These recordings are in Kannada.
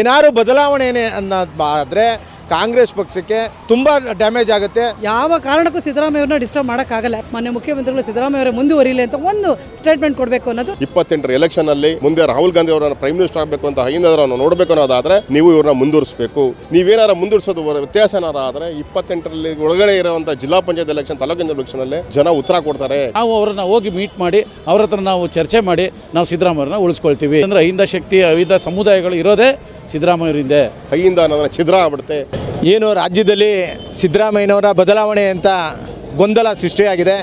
ಏನಾದ್ರು ಬದಲಾವಣೆ ಅನ್ನೋದಾದರೆ ಕಾಂಗ್ರೆಸ್ ಪಕ್ಷಕ್ಕೆ ತುಂಬ ಡ್ಯಾಮೇಜ್ ಆಗುತ್ತೆ. ಯಾವ ಕಾರಣಕ್ಕೂ ಸಿದ್ದರಾಮಯ್ಯವ್ರನ್ನ ಡಿಸ್ಟರ್ಬ್ ಮಾಡೋಕ್ಕಾಗಲ್ಲ. ಮಾನ್ಯ ಮುಖ್ಯಮಂತ್ರಿಗಳು ಸಿದ್ದರಾಮಯ್ಯವರೇ ಮುಂದುವರಿಲಿ ಅಂತ ಒಂದು ಸ್ಟೇಟ್ಮೆಂಟ್ ಕೊಡಬೇಕು ಅನ್ನೋದು. ಇಪ್ಪತ್ತೆಂಟರ ಎಲೆಕ್ಷನ್ ಅಲ್ಲಿ ಮುಂದೆ ರಾಹುಲ್ ಗಾಂಧಿ ಅವರನ್ನ ಪ್ರೈಮ್ ಮಿನಿಸ್ಟರ್ ಆಗಬೇಕು ಅಂತ ಹಿಂದವರನ್ನು ನೋಡಬೇಕು ಅನ್ನೋದಾದ್ರೆ ನೀವು ಇವ್ರನ್ನ ಮುಂದುವರಿಸಬೇಕು. ನೀವೇನಾರ ಮುಂದುವರಿಸೋದು ವ್ಯತ್ಯಾಸ ಏನಾರ ಆದ್ರೆ ಇಪ್ಪತ್ತೆಂಟರಲ್ಲಿ ಒಳಗಡೆ ಇರುವಂತ ಜಿಲ್ಲಾ ಪಂಚಾಯತ್ ಎಲೆಕ್ಷನ್ ತಾಲೂಕಿನ ಎಲೆಕ್ಷನ್ ಅಲ್ಲಿ ಜನ ಉತ್ತರ ಕೊಡ್ತಾರೆ. ನಾವು ಅವರನ್ನ ಹೋಗಿ ಮೀಟ್ ಮಾಡಿ ಅವ್ರ ಹತ್ರ ನಾವು ಚರ್ಚೆ ಮಾಡಿ ನಾವು ಸಿದ್ದರಾಮಯ್ಯವ್ರನ್ನ ಉಳಿಸ್ಕೊಳ್ತೀವಿ. ಅಂದ್ರೆ ಅಹಿಂದ ಶಕ್ತಿ ಅಹಿಂದ ಸಮುದಾಯಗಳು ಇರೋದೇ ಸಿದ್ದರಾಮಯ್ಯರಿಂದ. ಕೈಯಿಂದ ನನ್ನ ಛಿದ್ರ ಆಗ್ಬಿಡುತ್ತೆ. ಏನು ರಾಜ್ಯದಲ್ಲಿ ಸಿದ್ದರಾಮಯ್ಯನವರ ಬದಲಾವಣೆ ಅಂತ ಗೊಂದಲ ಸೃಷ್ಟಿಯಾಗಿದೆ.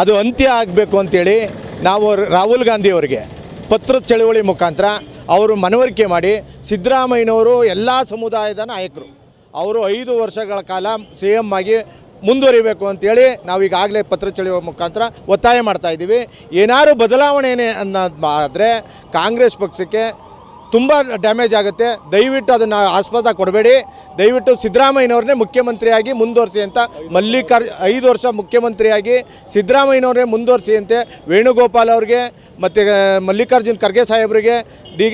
ಅದು ಅಂತ್ಯ ಆಗಬೇಕು ಅಂತೇಳಿ ನಾವು ರಾಹುಲ್ ಗಾಂಧಿ ಅವರಿಗೆ ಪತ್ರದ ಚಳುವಳಿ ಮುಖಾಂತರ ಅವರು ಮನವರಿಕೆ ಮಾಡಿ ಸಿದ್ದರಾಮಯ್ಯನವರು ಎಲ್ಲ ಸಮುದಾಯದ ನಾಯಕರು. ಅವರು ಐದು ವರ್ಷಗಳ ಕಾಲ ಸಿ ಎಂ ಆಗಿ ಮುಂದುವರಿಬೇಕು ಅಂತೇಳಿ ನಾವು ಈಗಾಗಲೇ ಪತ್ರ ಚಳವಳಿ ಮುಖಾಂತರ ಒತ್ತಾಯ ಮಾಡ್ತಾ ಇದ್ದೀವಿ. ಬದಲಾವಣೆನೇ ಬದಲಾವಣೆ ಅನ್ನೋದಾದರೆ ಕಾಂಗ್ರೆಸ್ ಪಕ್ಷಕ್ಕೆ ತುಂಬ ಡ್ಯಾಮೇಜ್ ಆಗುತ್ತೆ. ದಯವಿಟ್ಟು ಅದನ್ನು ಆಸ್ಪದ ಕೊಡಬೇಡಿ. ದಯವಿಟ್ಟು ಸಿದ್ದರಾಮಯ್ಯನವ್ರನ್ನೇ ಮುಖ್ಯಮಂತ್ರಿಯಾಗಿ ಮುಂದುವರಿಸಿ ಅಂತ ಮಲ್ಲಿಕಾರ್, ಐದು ವರ್ಷ ಮುಖ್ಯಮಂತ್ರಿಯಾಗಿ ಸಿದ್ದರಾಮಯ್ಯನವ್ರನ್ನೇ ಮುಂದುವರಿಸಿ ಅಂತೆ ವೇಣುಗೋಪಾಲ್ ಅವ್ರಿಗೆ, ಮತ್ತು ಮಲ್ಲಿಕಾರ್ಜುನ್ ಖರ್ಗೆ ಸಾಹೇಬರಿಗೆ, ಡಿ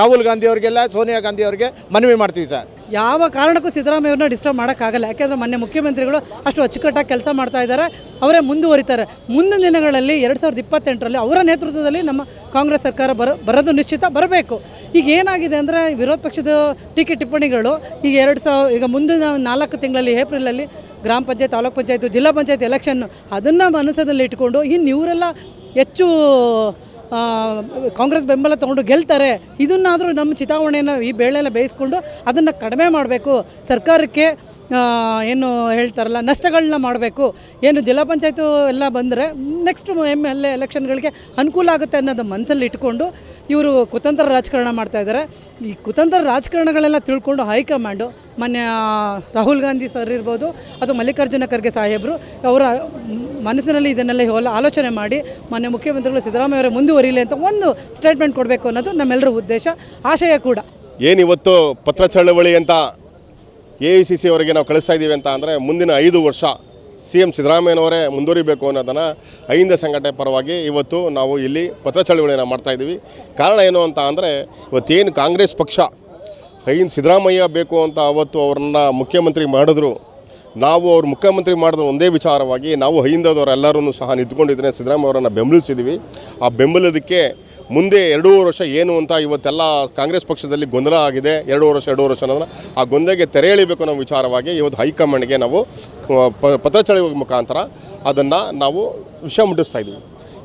ರಾಹುಲ್ ಗಾಂಧಿ ಅವರಿಗೆಲ್ಲ, ಸೋನಿಯಾ ಗಾಂಧಿ ಅವರಿಗೆ ಮನವಿ ಮಾಡ್ತೀವಿ ಸರ್. ಯಾವ ಕಾರಣಕ್ಕೂ ಸಿದ್ದರಾಮಯ್ಯವ್ರನ್ನ ಡಿಸ್ಟರ್ಬ್ ಮಾಡೋಕ್ಕಾಗಲ್ಲ. ಯಾಕೆಂದರೆ ಮೊನ್ನೆ ಮುಖ್ಯಮಂತ್ರಿಗಳು ಅಷ್ಟು ಅಚ್ಚುಕಟ್ಟಾಗಿ ಕೆಲಸ ಮಾಡ್ತಾ ಇದ್ದಾರೆ. ಅವರೇ ಮುಂದುವರಿತಾರೆ. ಮುಂದಿನ ದಿನಗಳಲ್ಲಿ ಎರಡು ಸಾವಿರದ ಇಪ್ಪತ್ತೆಂಟರಲ್ಲಿ ಅವರ ನೇತೃತ್ವದಲ್ಲಿ ನಮ್ಮ ಕಾಂಗ್ರೆಸ್ ಸರ್ಕಾರ ಬರ, ಬರೋದು ನಿಶ್ಚಿತ, ಬರಬೇಕು. ಈಗ ಏನಾಗಿದೆ ಅಂದರೆ ವಿರೋಧ ಪಕ್ಷದ ಟೀಕೆ ಟಿಪ್ಪಣಿಗಳು ಈಗ ಎರಡು ಸಾವಿರ ಈಗ ಮುಂದಿನ ನಾಲ್ಕು ತಿಂಗಳಲ್ಲಿ ಏಪ್ರಿಲಲ್ಲಿ ಗ್ರಾಮ ಪಂಚಾಯತ್, ತಾಲೂಕು ಪಂಚಾಯತ್, ಜಿಲ್ಲಾ ಪಂಚಾಯತ್ ಎಲೆಕ್ಷನ್ ಅದನ್ನು ಮನಸ್ಸಲ್ಲಿ ಇಟ್ಕೊಂಡು ಇನ್ನು ಇವರೆಲ್ಲ ಹೆಚ್ಚು ಕಾಂಗ್ರೆಸ್ ಬೆಂಬಲ ತೊಗೊಂಡು ಗೆಲ್ತಾರೆ. ಇದನ್ನಾದರೂ ನಮ್ಮ ಚಿತಾವಣೆಯನ್ನು ಈ ಬೇಳೆಲ್ಲ ಬೇಯಿಸ್ಕೊಂಡು ಅದನ್ನು ಕಡಿಮೆ ಮಾಡಬೇಕು. ಸರ್ಕಾರಕ್ಕೆ ಏನು ಹೇಳ್ತಾರಲ್ಲ ನಷ್ಟಗಳನ್ನ ಮಾಡಬೇಕು. ಏನು ಜಿಲ್ಲಾ ಪಂಚಾಯತು ಎಲ್ಲ ಬಂದರೆ ನೆಕ್ಸ್ಟ್ ಎಂ ಎಲ್ ಎ ಎಲೆಕ್ಷನ್ಗಳಿಗೆ ಅನುಕೂಲ ಆಗುತ್ತೆ ಅನ್ನೋದು ಮನಸ್ಸಲ್ಲಿ ಇಟ್ಕೊಂಡು ಇವರು ಕುತಂತ್ರ ರಾಜಕಾರಣ ಮಾಡ್ತಾ ಇದ್ದಾರೆ ಈ ಕುತಂತ್ರ ರಾಜಕಾರಣಗಳೆಲ್ಲ ತಿಳ್ಕೊಂಡು ಹೈಕಮಾಂಡು ಮಾನ್ಯ ರಾಹುಲ್ ಗಾಂಧಿ ಸರ್ ಇರ್ಬೋದು ಅಥವಾ ಮಲ್ಲಿಕಾರ್ಜುನ ಖರ್ಗೆ ಸಾಹೇಬರು ಅವರ ಮನಸ್ಸಿನಲ್ಲಿ ಇದನ್ನೆಲ್ಲ ಹೋಲ ಆಲೋಚನೆ ಮಾಡಿ ಮಾನ್ಯ ಮುಖ್ಯಮಂತ್ರಿಗಳು ಸಿದ್ದರಾಮಯ್ಯವರೇ ಮುಂದುವರಿಲಿ ಅಂತ ಒಂದು ಸ್ಟೇಟ್ಮೆಂಟ್ ಕೊಡಬೇಕು ಅನ್ನೋದು ನಮ್ಮೆಲ್ಲರ ಉದ್ದೇಶ, ಆಶಯ ಕೂಡ. ಏನಿವತ್ತು ಪತ್ರ ಚಳವಳಿ ಅಂತ ಎ ಐ ಸಿ ಸಿ ಅವರಿಗೆ ನಾವು ಕಳಿಸ್ತಾ ಇದ್ದೀವಿ ಅಂತ ಅಂದರೆ ಮುಂದಿನ ಐದು ವರ್ಷ ಸಿ ಎಂ ಸಿದ್ದರಾಮಯ್ಯನವರೇ ಮುಂದುವರಿಬೇಕು ಅನ್ನೋದನ್ನು ಅಹಿಂದ ಸಂಘಟನೆ ಪರವಾಗಿ ಇವತ್ತು ನಾವು ಇಲ್ಲಿ ಪತ್ರ ಚಳವಳಿಯನ್ನು ಮಾಡ್ತಾಯಿದ್ದೀವಿ ಕಾರಣ ಏನು ಅಂತ ಅಂದರೆ ಇವತ್ತೇನು ಕಾಂಗ್ರೆಸ್ ಪಕ್ಷ ಅಹಿಂದ ಸಿದ್ದರಾಮಯ್ಯ ಬೇಕು ಅಂತ ಅವತ್ತು ಅವ್ರನ್ನ ಮುಖ್ಯಮಂತ್ರಿ ಮಾಡಿದ್ರು. ನಾವು ಅವ್ರು ಮುಖ್ಯಮಂತ್ರಿ ಮಾಡಿದ ಒಂದೇ ವಿಚಾರವಾಗಿ ನಾವು ಅಹಿಂದದವರೆಲ್ಲರೂ ಸಹ ನಿಂತ್ಕೊಂಡಿದ್ರೆ ಸಿದ್ದರಾಮಯ್ಯ ಅವರನ್ನು ಬೆಂಬಲಿಸಿದ್ದೀವಿ. ಆ ಬೆಂಬಲದಕ್ಕೆ ಮುಂದೆ ಎರಡೂವರೆ ವರ್ಷ ಏನು ಅಂತ ಇವತ್ತೆಲ್ಲ ಕಾಂಗ್ರೆಸ್ ಪಕ್ಷದಲ್ಲಿ ಗೊಂದಲ ಆಗಿದೆ. ಎರಡೂವರೆ ವರ್ಷ ಎರಡೂವರೆ ವರ್ಷ ಅನ್ನೋದನ್ನ ಆ ಗೊಂದಲಕ್ಕೆ ತೆರೆ ಎಳಿಬೇಕು ಅನ್ನೋ ವಿಚಾರವಾಗಿ ಇವತ್ತು ಹೈಕಮಾಂಡ್ಗೆ ನಾವು ಪತ್ರ ಚಳುವ ಮುಖಾಂತರ ಅದನ್ನು ನಾವು ವಿಷಯ ಮುಟ್ಟಿಸ್ತಾ ಇದ್ದೀವಿ.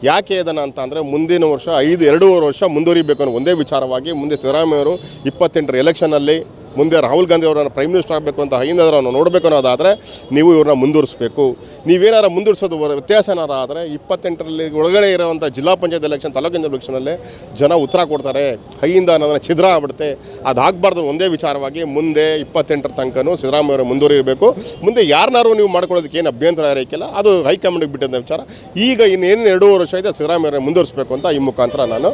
ಯಾಕೆ ಇದನ್ನು ಅಂತ ಅಂದರೆ ಮುಂದಿನ ವರ್ಷ ಐದು ಎರಡೂವರೆ ವರ್ಷ ಮುಂದುವರಿಬೇಕು ಅನ್ನೋ ಒಂದೇ ವಿಚಾರವಾಗಿ ಮುಂದೆ ಸಿದ್ದರಾಮಯ್ಯವರು ಇಪ್ಪತ್ತೆಂಟರ ಎಲೆಕ್ಷನಲ್ಲಿ ಮುಂದೆ ರಾಹುಲ್ ಗಾಂಧಿ ಅವರನ್ನು ಪ್ರೈಮ್ ಮಿನಿಸ್ಟರ್ ಆಗಬೇಕು ಅಂತ ಹಿಂದವರನ್ನು ನೋಡಬೇಕು ಅನ್ನೋದಾದರೆ ನೀವು ಇವ್ರನ್ನ ಮುಂದುವರಿಸಬೇಕು. ನೀವೇನಾರ ಮುಂದುವರಿಸೋದು ವ್ಯತ್ಯಾಸ ಏನಾರ ಆದರೆ ಇಪ್ಪತ್ತೆಂಟರಲ್ಲಿ ಒಳಗಡೆ ಇರುವಂಥ ಜಿಲ್ಲಾ ಪಂಚಾಯತ್ ಎಲೆಕ್ಷನ್ ತಾಲೂಕಿನ ಎಲೆಕ್ಷನಲ್ಲಿ ಜನ ಉತ್ತರ ಕೊಡ್ತಾರೆ. ಕೈಯಿಂದ ಅನ್ನೋದನ್ನ ಛಿದ್ರ ಆಗ್ಬಿಡುತ್ತೆ. ಅದಾಗಬಾರ್ದು ಒಂದೇ ವಿಚಾರವಾಗಿ ಮುಂದೆ ಇಪ್ಪತ್ತೆಂಟರ ತನಕನೂ ಸಿದ್ದರಾಮಯ್ಯ ಅವರು ಮುಂದುವರಿಬೇಕು. ಮುಂದೆ ಯಾರನ್ನಾರು ನೀವು ಮಾಡ್ಕೊಳ್ಳೋದಕ್ಕೆ ಏನು ಅಭ್ಯಂತರ ಇರೋಕ್ಕಿಲ್ಲ ಅದು ಹೈಕಮಾಂಡಿಗೆ ಬಿಟ್ಟಂಥ ವಿಚಾರ. ಈಗ ಇನ್ನೇನು ಎರಡೂವರೆ ವರ್ಷ ಇದೆ ಸಿದ್ದರಾಮಯ್ಯ ಮುಂದುವರಿಸಬೇಕು ಅಂತ ಈ ಮುಖಾಂತರ ನಾನು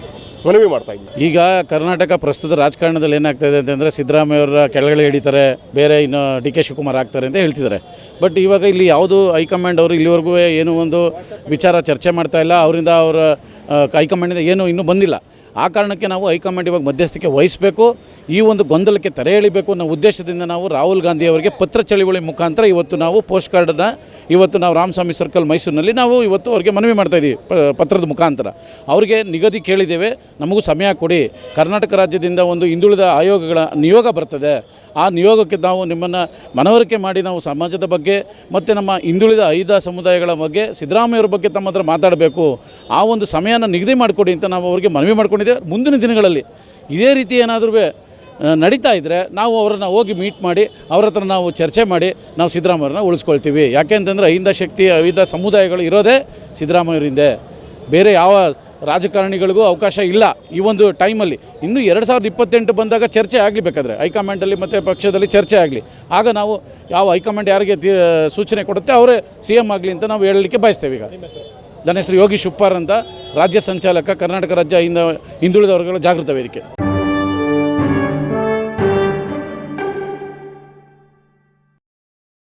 ಮನವಿ ಮಾಡ್ತಾ ಇದ್ದೀನಿ ಈಗ ಕರ್ನಾಟಕ ಪ್ರಸ್ತುತ ರಾಜಕಾರಣದಲ್ಲಿ ಏನಾಗ್ತಾ ಇದೆ ಅಂತಂದರೆ ಸಿದ್ದರಾಮಯ್ಯವರ ಕೆಳಗಡೆ ಹಿಡಿತಾರೆ, ಬೇರೆ ಇನ್ನು ಡಿ ಕೆ ಶಿವಕುಮಾರ್ ಆಗ್ತಾರೆ ಅಂತ ಹೇಳ್ತಿದ್ದಾರೆ. ಬಟ್ ಇವಾಗ ಇಲ್ಲಿ ಯಾವುದು ಹೈಕಮಾಂಡ್ ಅವರು ಇಲ್ಲಿವರೆಗೂ ಏನೂ ಒಂದು ವಿಚಾರ ಚರ್ಚೆ ಮಾಡ್ತಾ ಇಲ್ಲ, ಅವರಿಂದ ಅವರ ಹೈಕಮಾಂಡಿಂದ ಏನೂ ಇನ್ನೂ ಬಂದಿಲ್ಲ. ಆ ಕಾರಣಕ್ಕೆ ನಾವು ಹೈಕಮಾಂಡ್ ಇವಾಗ ಮಧ್ಯಸ್ಥಿಕೆ ವಹಿಸಬೇಕು, ಈ ಒಂದು ಗೊಂದಲಕ್ಕೆ ತೆರೆ ಎಳಿಬೇಕು ಅನ್ನೋ ಉದ್ದೇಶದಿಂದ ನಾವು ರಾಹುಲ್ ಗಾಂಧಿ ಅವರಿಗೆ ಪತ್ರ ಚಳುವಳಿ ಮುಖಾಂತರ ಇವತ್ತು ನಾವು ಪೋಸ್ಟ್ ಕಾರ್ಡನ್ನು, ಇವತ್ತು ನಾವು ರಾಮಸ್ವಾಮಿ ಸರ್ಕಲ್ ಮೈಸೂರಿನಲ್ಲಿ ನಾವು ಇವತ್ತು ಅವ್ರಿಗೆ ಮನವಿ ಮಾಡ್ತಾ ಇದ್ದೀವಿ ಪತ್ರದ ಮುಖಾಂತರ. ಅವರಿಗೆ ನಿಗದಿ ಕೇಳಿದ್ದೇವೆ, ನಮಗೂ ಸಮಯ ಕೊಡಿ. ಕರ್ನಾಟಕ ರಾಜ್ಯದಿಂದ ಒಂದು ಹಿಂದುಳಿದ ಆಯೋಗಗಳ ನಿಯೋಗ ಬರ್ತದೆ. ಆ ನಿಯೋಗಕ್ಕೆ ನಾವು ನಿಮ್ಮನ್ನು ಮನವರಿಕೆ ಮಾಡಿ ನಾವು ಸಮಾಜದ ಬಗ್ಗೆ ಮತ್ತು ನಮ್ಮ ಹಿಂದುಳಿದ ಐದ ಸಮುದಾಯಗಳ ಬಗ್ಗೆ ಸಿದ್ದರಾಮಯ್ಯವ್ರ ಬಗ್ಗೆ ತಮ್ಮ ಹತ್ರ ಮಾತಾಡಬೇಕು. ಆ ಒಂದು ಸಮಯನ ನಿಗದಿ ಮಾಡಿಕೊಡಿ ಅಂತ ನಾವು ಅವರಿಗೆ ಮನವಿ ಮಾಡ್ಕೊಂಡಿದ್ದೇವೆ. ಮುಂದಿನ ದಿನಗಳಲ್ಲಿ ಇದೇ ರೀತಿ ಏನಾದರೂ ನಡೀತಾ ಇದ್ದರೆ ನಾವು ಅವರನ್ನು ಹೋಗಿ ಮೀಟ್ ಮಾಡಿ ಅವ್ರ ಹತ್ರ ನಾವು ಚರ್ಚೆ ಮಾಡಿ ನಾವು ಸಿದ್ದರಾಮಯ್ಯವ್ರನ್ನ ಉಳಿಸ್ಕೊಳ್ತೀವಿ. ಯಾಕೆ ಅಂತಂದರೆ ಐದ ಶಕ್ತಿ, ಐದ ಸಮುದಾಯಗಳು ಇರೋದೇ ಸಿದ್ದರಾಮಯ್ಯವರಿಂದೆ ಬೇರೆ ಯಾವ ರಾಜಕಾರಣಿಗಳಿಗೂ ಅವಕಾಶ ಇಲ್ಲ ಈ ಒಂದು ಟೈಮಲ್ಲಿ. ಇನ್ನು ಎರಡು ಸಾವಿರದ ಇಪ್ಪತ್ತೆಂಟು ಬಂದಾಗ ಚರ್ಚೆ ಆಗಲಿ ಬೇಕಾದರೆ. ಹೈಕಮಾಂಡಲ್ಲಿ ಮತ್ತು ಪಕ್ಷದಲ್ಲಿ ಚರ್ಚೆ ಆಗಲಿ. ಆಗ ನಾವು ಯಾವ ಹೈಕಮಾಂಡ್ ಯಾರಿಗೆ ಸೂಚನೆ ಕೊಡುತ್ತೆ ಅವರೇ ಸಿ ಎಂ ಆಗಲಿ ಅಂತ ನಾವು ಹೇಳಲಿಕ್ಕೆ ಬಯಸ್ತೇವೆ ಈಗ. ನನ್ನ ಹೆಸರು ಯೋಗೀಶ್ ಉಪ್ಪಾರ್ ಅಂತ ರಾಜ್ಯ ಸಂಚಾಲಕ ಕರ್ನಾಟಕ ರಾಜ್ಯ ಹಿಂದ ಹಿಂದುಳಿದ ವರ್ಗಗಳ ಜಾಗೃತ ವೇದಿಕೆ.